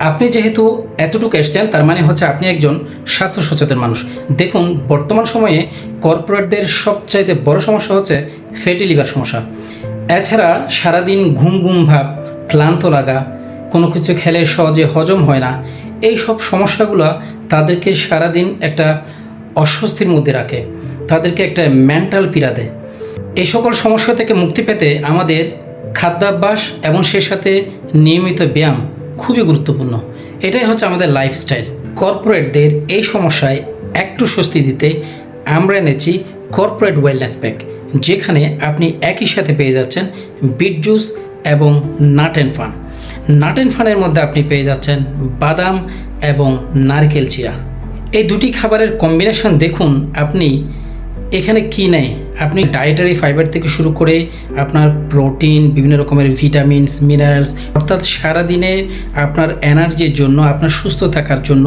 আপনি যেহেতু এতটুকু এসছেন, তার মানে হচ্ছে আপনি একজন স্বাস্থ্য সচেতন মানুষ। দেখুন, বর্তমান সময়ে কর্পোরেটদের সবচাইতে বড় সমস্যা হচ্ছে ফ্যাটি লিভার সমস্যা। এছাড়া সারাদিন ঘুম ঘুম ভাব, ক্লান্ত লাগা, কোনো কিছু খেলে সহজে হজম হয় না, এই সব সমস্যাগুলো তাদেরকে সারাদিন একটা অস্বস্তির মধ্যে রাখে, তাদেরকে একটা মেন্টাল পীড়া দেয়। এই সকল সমস্যা থেকে মুক্তি পেতে আমাদের খাদ্যাভ্যাস এবং সে সাথে নিয়মিত ব্যায়াম খুবই গুরুত্বপূর্ণ। এটাই হচ্ছে আমাদের লাইফস্টাইল কর্পোরেটদের এই সমস্যায় একটু স্বস্তি দিতে আমরা এনেছি কর্পোরেট ওয়েলনেস প্যাক যেখানে আপনি একই সাথে পেয়ে যাচ্ছেন বিট জুস এবং nut and fun nut and ফানের মধ্যে আপনি পেয়ে যাচ্ছেন বাদাম এবং নারকেল চিরা এই দুটি খাবারের কম্বিনেশন দেখুন, আপনি এখানে কি নেই? আপনি ডায়েটারি ফাইবার থেকে শুরু করে আপনার প্রোটিন বিভিন্ন রকমের ভিটামিনস মিনারেলস অর্থাৎ সারাদিনে আপনার এনার্জির জন্য, আপনার সুস্থ থাকার জন্য,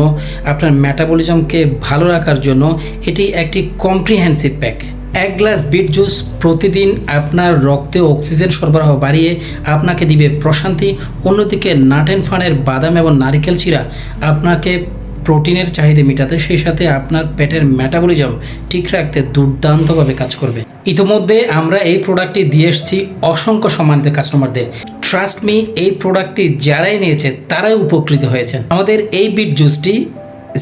আপনার মেটাবলিজমকে ভালো রাখার জন্য এটি একটি কম্প্রিহেন্সিভ প্যাক এক গ্লাস বিট জুস প্রতিদিন আপনার রক্তে অক্সিজেন সরবরাহ বাড়িয়ে আপনাকে দিবে প্রশান্তি, অন্যদিকে নাট অ্যান্ড ফানের বাদাম এবং নারিকেল চিরা আপনাকে প্রোটিনের চাহিদা মেটাতে সেই সাথে আপনার পেটের মেটাবলিজম ঠিক রাখতে দুর্দান্তভাবে কাজ করবে। ইতিমধ্যে আমরা এই প্রোডাক্টটি দিয়ে এসেছি অসংখ্য সম্মানিত কাস্টমারদের ট্রাস্ট মি এই প্রোডাক্টটি যারাই নিয়েছে, তারাই উপকৃত হয়েছেন আমাদের এই বিট জুসটি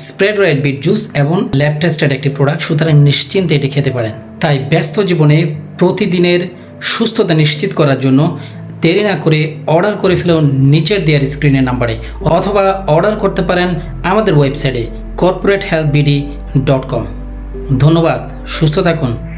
স্প্রেড রেড বিট জুস এবং ল্যাব টেস্টেড একটি প্রোডাক্ট সুতরাং নিশ্চিন্তে এটি খেতে পারেন। তাই ব্যস্ত জীবনে প্রতিদিনের সুস্থতা নিশ্চিত করার জন্য দেরি না করে অর্ডার করে ফেলুন নিচের দেওয়ার স্ক্রিনের নাম্বারে অথবা অর্ডার করতে পারেন আমাদের ওয়েবসাইটে corporate health BD dot com ধন্যবাদ, সুস্থ থাকুন।